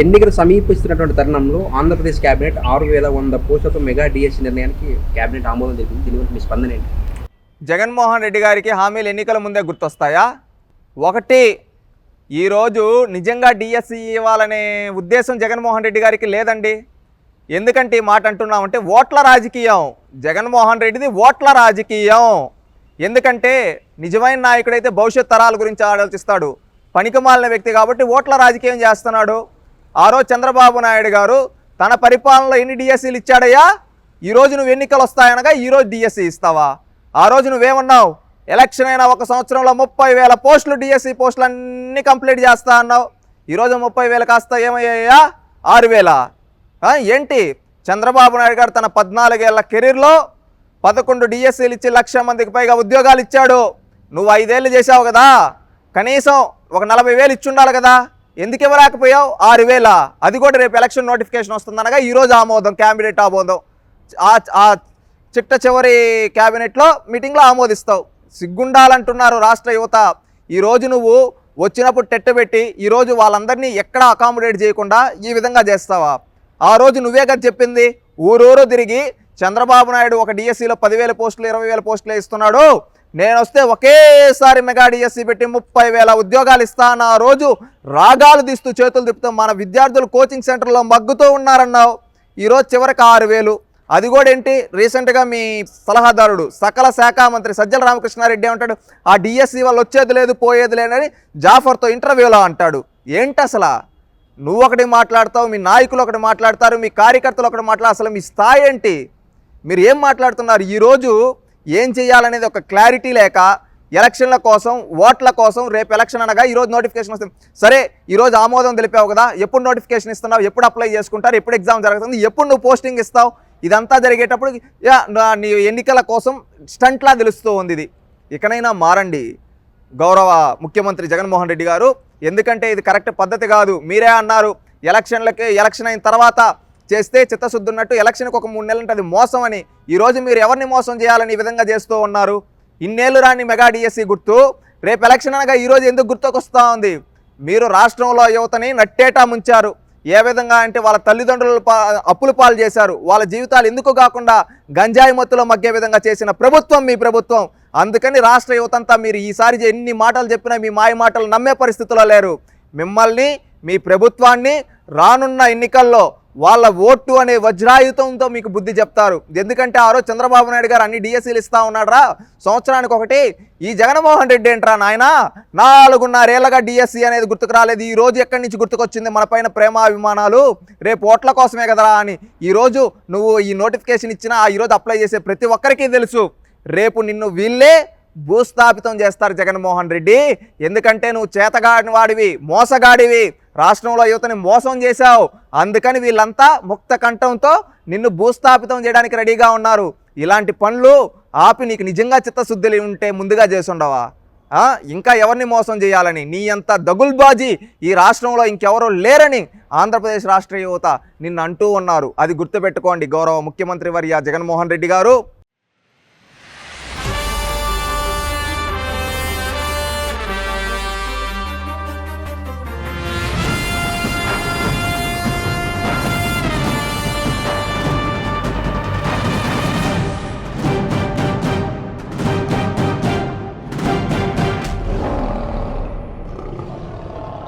ఎన్నికలు సమీపిస్తున్నటువంటి తరుణంలో ఆంధ్రప్రదేశ్ కేబినెట్ ఆరు వేల వంద పోస్టులతో మెగా డిఎస్సీ నిర్ణయానికి కేబినెట్ ఆమోదం తెలిపింది. దీని గురించి మీ స్పందన ఏంటి? జగన్మోహన్ రెడ్డి గారికి హామీలు ఎన్నికల ముందే గుర్తొస్తాయా? ఒకటి ఈరోజు నిజంగా డిఎస్సి ఇవ్వాలనే ఉద్దేశం జగన్మోహన్ రెడ్డి గారికి లేదండి. ఎందుకంటే ఈ మాట అంటున్నామంటే ఓట్ల రాజకీయం. జగన్మోహన్ రెడ్డిది ఓట్ల రాజకీయం. ఎందుకంటే నిజమైన నాయకుడైతే భవిష్యత్ తరాల గురించి ఆలోచిస్తాడు. పనికిమాలిన వ్యక్తి కాబట్టి ఓట్ల రాజకీయం చేస్తున్నాడు. ఆరో చంద్రబాబు నాయుడు గారు తన పరిపాలనలో ఎన్ని డిఎస్సీలు ఇచ్చాడయ్యా? ఈరోజు నువ్వు ఎన్నికలు వస్తాయనగా ఈరోజు డిఎస్సి ఇస్తావా? ఆ రోజు నువ్వేమన్నావు? ఎలక్షన్ అయినా ఒక సంవత్సరంలో ముప్పై వేల పోస్టులు డిఎస్సీ పోస్టులు అన్నీ కంప్లీట్ చేస్తా అన్నావు. ఈరోజు ముప్పై వేలు కాస్త ఏమయ్యాయా ఆరు వేల? ఏంటి? చంద్రబాబు నాయుడు గారు తన పద్నాలుగేళ్ళ కెరీర్లో పదకొండు డిఎస్సీలు ఇచ్చి లక్ష మందికి పైగా ఉద్యోగాలు ఇచ్చాడు. నువ్వు ఐదేళ్ళు చేసావు కదా. కనీసం ఒక నలభై వేలు ఇచ్చుండాలి కదా. ఎందుకు ఇవ్వలేకపోయావు ఆరు వేల. అది కూడా రేపు ఎలక్షన్ నోటిఫికేషన్ వస్తుందనగా ఈరోజు ఆమోదం క్యాండిడేట్ ఆమోదం. ఆ చిట్ట చివరి క్యాబినెట్లో మీటింగ్లో ఆమోదిస్తావు. సిగ్గుండాలంటున్నారు రాష్ట్ర యువత. ఈరోజు నువ్వు వచ్చినప్పుడు టెట్టబెట్టి ఈరోజు వాళ్ళందరినీ ఎక్కడ అకామిడేట్ చేయకుండా ఈ విధంగా చేస్తావా? ఆ రోజు నువ్వే కదా చెప్పింది. ఊరూరు తిరిగి చంద్రబాబు నాయుడు ఒక డిఎస్సిలో పదివేల పోస్టులు ఇరవై వేల పోస్టులు ఇస్తున్నాడు. నేను వస్తే ఒకేసారి మెగా డిఎస్సి పెట్టి ముప్పై వేల ఉద్యోగాలు ఇస్తాను ఆ రోజు రాగాలు తీస్తూ చేతులు తిప్పుతూ మన విద్యార్థులు కోచింగ్ సెంటర్లో మగ్గుతూ ఉన్నారన్నావు. ఈరోజు చివరికి ఆరు వేలు అది కూడా ఏంటి? రీసెంట్గా మీ సలహాదారుడు సకల శాఖ మంత్రి సజ్జల రామకృష్ణారెడ్డి ఏమంటాడు? ఆ డిఎస్సి వాళ్ళు వచ్చేది లేదు పోయేది లేనని జాఫర్తో ఇంటర్వ్యూలో అంటాడు. ఏంటి అసలు? నువ్వు ఒకటి మాట్లాడతావు మీ నాయకులు ఒకటి మాట్లాడతారు మీ కార్యకర్తలు ఒకటి మాట్లాడు అసలు మీ స్థాయి ఏంటి? మీరు ఏం మాట్లాడుతున్నారు? ఈరోజు ఏం చేయాలనేది ఒక క్లారిటీ లేక ఎలక్షన్ల కోసం ఓట్ల కోసం రేపు ఎలక్షన్ అనగా ఈరోజు నోటిఫికేషన్ వస్తుంది. సరే ఈరోజు ఆమోదం తెలిపావు కదా ఎప్పుడు నోటిఫికేషన్ ఇస్తున్నావు ఎప్పుడు అప్లై చేసుకుంటారు ఎప్పుడు ఎగ్జామ్ జరుగుతుంది ఎప్పుడు నువ్వు పోస్టింగ్ ఇస్తావు ఇదంతా జరిగేటప్పుడు నీ ఎన్నికల కోసం స్టంట్లా తెలుస్తూ ఉంది ఇది. ఇకనైనా మారండి. గౌరవ ముఖ్యమంత్రి జగన్మోహన్ రెడ్డి గారు ఎందుకంటే ఇది కరెక్ట్ పద్ధతి కాదు. మీరే అన్నారు ఎలక్షన్లకి ఎలక్షన్ అయిన తర్వాత చేస్తే చిత్తశుద్ధి ఉన్నట్టు ఎలక్షన్కి ఒక మూడు నెలలు అది మోసం అని ఈరోజు మీరు ఎవరిని మోసం చేయాలని ఈ విధంగా చేస్తూ ఉన్నారు? ఇన్నేళ్ళు రాని మెగా డిఎస్సి గుర్తు రేపు ఎలక్షన్ అనగా ఈరోజు ఎందుకు గుర్తుకొస్తూ ఉంది? మీరు రాష్ట్రంలో యువతని నట్టేటా ముంచారు. ఏ విధంగా అంటే వాళ్ళ తల్లిదండ్రులు పా అప్పులు పాలు చేశారు. వాళ్ళ జీవితాలు ఎందుకు కాకుండా గంజాయి మత్తులో మగ్గే విధంగా చేసిన ప్రభుత్వం మీ ప్రభుత్వం. అందుకని రాష్ట్ర యువతంతా మీరు ఈసారి ఎన్ని మాటలు చెప్పినా మీ మాయ మాటలు నమ్మే పరిస్థితిలో లేరు. మిమ్మల్ని మీ ప్రభుత్వాన్ని రానున్న ఎన్నికల్లో వాళ్ళ ఓటు అనే వజ్రాయుధంతో మీకు బుద్ధి చెప్తారు. ఎందుకంటే ఆ రోజు చంద్రబాబు నాయుడు గారు అన్ని డిఎస్సీలు ఇస్తా ఉన్నాడ్రా. సంవత్సరానికి ఒకటి ఈ జగన్మోహన్ రెడ్డి ఏంట్రా నాయన? నాలుగున్నరేళ్ళగా డిఎస్సి అనేది గుర్తుకు రాలేదు. ఈ రోజు ఎక్కడి నుంచి గుర్తుకొచ్చింది మన పైన ప్రేమ అభిమానాలు రేపు ఓట్ల కోసమే కదరా అని. ఈ రోజు నువ్వు ఈ నోటిఫికేషన్ ఇచ్చినా ఈరోజు అప్లై చేసే ప్రతి ఒక్కరికి తెలుసు. రేపు నిన్ను వీళ్ళే భూస్థాపితం చేస్తారు జగన్మోహన్ రెడ్డి. ఎందుకంటే నువ్వు చేతగాడిని వాడివి మోసగాడివి. రాష్ట్రంలో యువతని మోసం చేశావు. అందుకని వీళ్ళంతా ముక్త కంఠంతో నిన్ను భూస్థాపితం చేయడానికి రెడీగా ఉన్నారు. ఇలాంటి పనులు ఆపి నీకు నిజంగా చిత్తశుద్ధి ఉంటే ముందుగా చేసుండవా? ఇంకా ఎవరిని మోసం చేయాలని? నీ అంత దగుల్బాజీ ఈ రాష్ట్రంలో ఇంకెవరో లేరని ఆంధ్రప్రదేశ్ రాష్ట్ర యువత నిన్ను అంటూ ఉన్నారు. అది గుర్తుపెట్టుకోండి గౌరవ ముఖ్యమంత్రి వర్య జగన్మోహన్ రెడ్డి గారు.